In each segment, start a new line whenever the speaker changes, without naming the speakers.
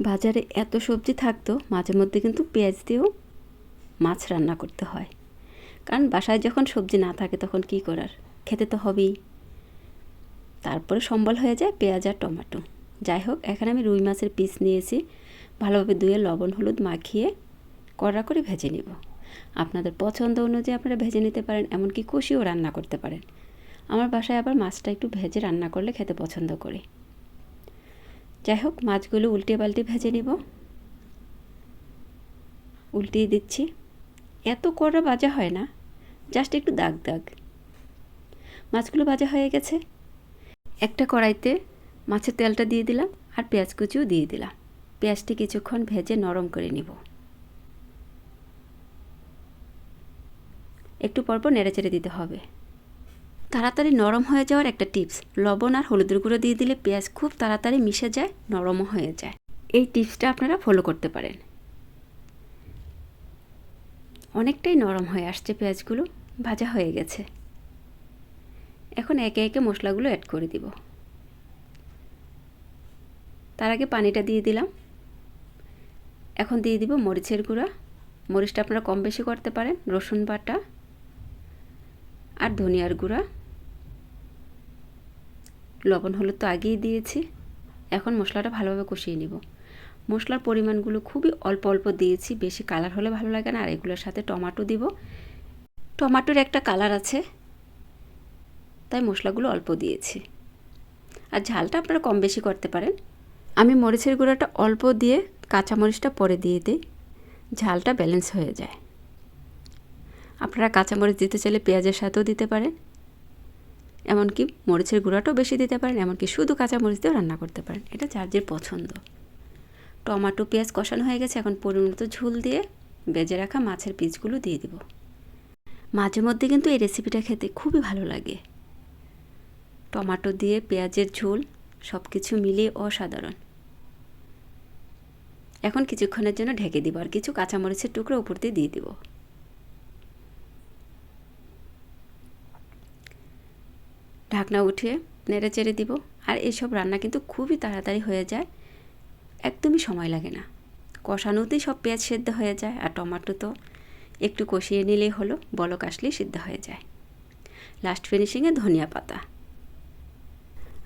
বাজারে এত সবজি থাকতো, মাঝে মধ্যে কিন্তু পেঁয়াজ দিয়েও মাছ রান্না করতে হয়। কারণ বাসায় যখন সবজি না থাকে তখন কি করার? খেতে তো হবেই। তারপরে সম্বল হয়ে যায় পেঁয়াজ আর টমেটো। যাই হোক, এখানে আমি রুই মাছের পিস নিয়েছি। ভালোভাবে ধুয়ে লবণ, হলুদ মাখিয়ে কড়া করে ভেজে নিব। আপনাদের পছন্দ অনুযায়ী আপনারা ভেজে নিতে পারেন, এমনকি কষিও রান্না করতে পারেন। আমার বাসায় আবার মাছটা একটু ভেজে রান্না করলে খেতে পছন্দ করি। যাই হোক, মাছগুলো উল্টে পাল্টে ভেজে নেব। উল্টিয়ে দিচ্ছি। এত কড়া ভাজা হয় না জাস্ট একটু দাগ দাগ। মাছগুলো ভাজা হয়ে গেছে। একটা কড়াইতে মাছের তেলটা দিয়ে দিলাম আর পেঁয়াজ কুচিও দিয়ে দিলাম। পেঁয়াজটি কিছুক্ষণ ভেজে নরম করে নিব। একটু পরপর নেড়ে চেড়ে দিতে হবে। তাড়াতাড়ি নরম হয়ে যাওয়ার একটা টিপস। লবণ আর হলুদের গুঁড়ো দিয়ে দিলে পেঁয়াজ খুব তাড়াতাড়ি মিশে যায়, নরমও হয়ে যায়। এই টিপসটা আপনারা ফলো করতে পারেন। অনেকটাই নরম হয়ে আসছে পেঁয়াজগুলো, ভাজা হয়ে গেছে। এখন একে একে মশলাগুলো অ্যাড করে দিব। তার আগে পানিটা দিয়ে দিলাম। এখন দিয়ে দিব মরিচের গুঁড়া। মরিচটা আপনারা কম বেশি করতে পারেন, রসুন বাটা আর ধনিয়ার গুঁড়া। লবণ, হলুদ তো আগেই দিয়েছি। এখন মশলাটা ভালোভাবে কষিয়ে নিব। মশলার পরিমাণগুলো খুবই অল্প অল্প দিয়েছি। বেশি কালার হলে ভালো লাগে না। আর এগুলোর সাথে টমাটো দিব। টমাটোর একটা কালার আছে, তাই মশলাগুলো অল্প দিয়েছি। আর ঝালটা আপনারা কম বেশি করতে পারেন। আমি মরিচের গুঁড়োটা অল্প দিয়ে কাঁচা মরিচটা পরে দিয়ে দিই। ঝালটা ব্যালেন্স হয়ে যায়। আপনারা কাঁচামরিচ দিতে চাইলে পেঁয়াজের সাথেও দিতে পারেন। এমনকি মরিচের গুঁড়াটাও বেশি দিতে পারেন, এমনকি শুধু কাঁচা মরিচ দিয়েও রান্না করতে পারেন। এটা যার যে পছন্দ। টমাটো, পেঁয়াজ কষানো হয়ে গেছে, এখন পরিমাণ মতো ঝুল দিয়ে বেজে রাখা মাছের পিসগুলো দিয়ে দিব। মাঝে মধ্যে কিন্তু এই রেসিপিটা খেতে খুবই ভালো লাগে। টমাটো দিয়ে পেঁয়াজের ঝোল সব কিছু মিলিয়ে অসাধারণ। এখন কিছুক্ষণের জন্য ঢেকে দিব আর কিছু কাঁচামরিচের টুকরো উপর দিয়ে দিয়ে দিব। ঢাকনা উঠিয়ে নেড়ে চেড়ে দিব। আর এইসব রান্না কিন্তু খুবই তাড়াতাড়ি হয়ে যায়। একদমই সময় লাগে না। কষানোতেই সব পেঁয়াজ সেদ্ধ হয়ে যায় আর টমাটো তো একটু কষিয়ে নিলেই হলো, বলক আসলেই সিদ্ধ হয়ে যায়। লাস্ট ফিনিশিংয়ে ধনিয়া পাতা।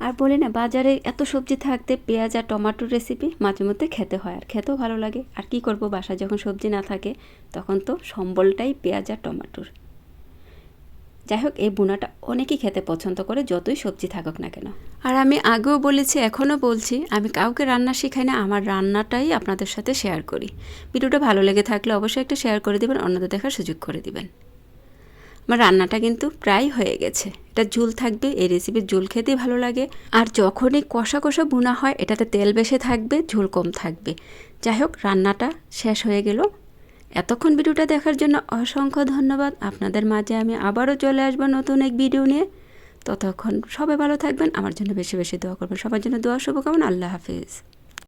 আর বলি না, বাজারে এত সবজি থাকতে পেঁয়াজ আর টমাটোর রেসিপি মাঝে মধ্যে খেতে হয় আর খেতেও ভালো লাগে। আর কি করব, বাসায় যখন সবজি না থাকে, তখন তো সম্বলটাই পেঁয়াজ আর টমাটোর। যাই হোক এই বুনাটা অনেকেই খেতে পছন্দ করে, যতই সবজি থাকুক না কেন। আর আমি আগেও বলেছি, এখনও বলছি, আমি কাউকে রান্না শেখাই না, আমার রান্নাটাই আপনাদের সাথে শেয়ার করি। ভিডিওটা ভালো লেগে থাকলে অবশ্যই একটা শেয়ার করে দেবেন, অন্যদের দেখার সুযোগ করে দিবেন। আমার রান্নাটা কিন্তু প্রায় হয়ে গেছে। এটা ঝুল থাকবে, এই রেসিপির ঝুল খেতেই ভালো লাগে। আর যখনই কষা কষা বোনা হয়, এটাতে তেল বেশি থাকবে, ঝুল কম থাকবে। যাই হোক রান্নাটা শেষ হয়ে গেল। এতক্ষণ ভিডিওটা দেখার জন্য অসংখ্য ধন্যবাদ। আপনাদের মাঝে আমি আবারও চলে আসব নতুন এক ভিডিও নিয়ে। ততক্ষণ সবাই ভালো থাকবেন। আমার জন্য বেশি বেশি দোয়া করবেন। সবার জন্য দোয়া, শুভকামনা। আল্লাহ হাফিজ।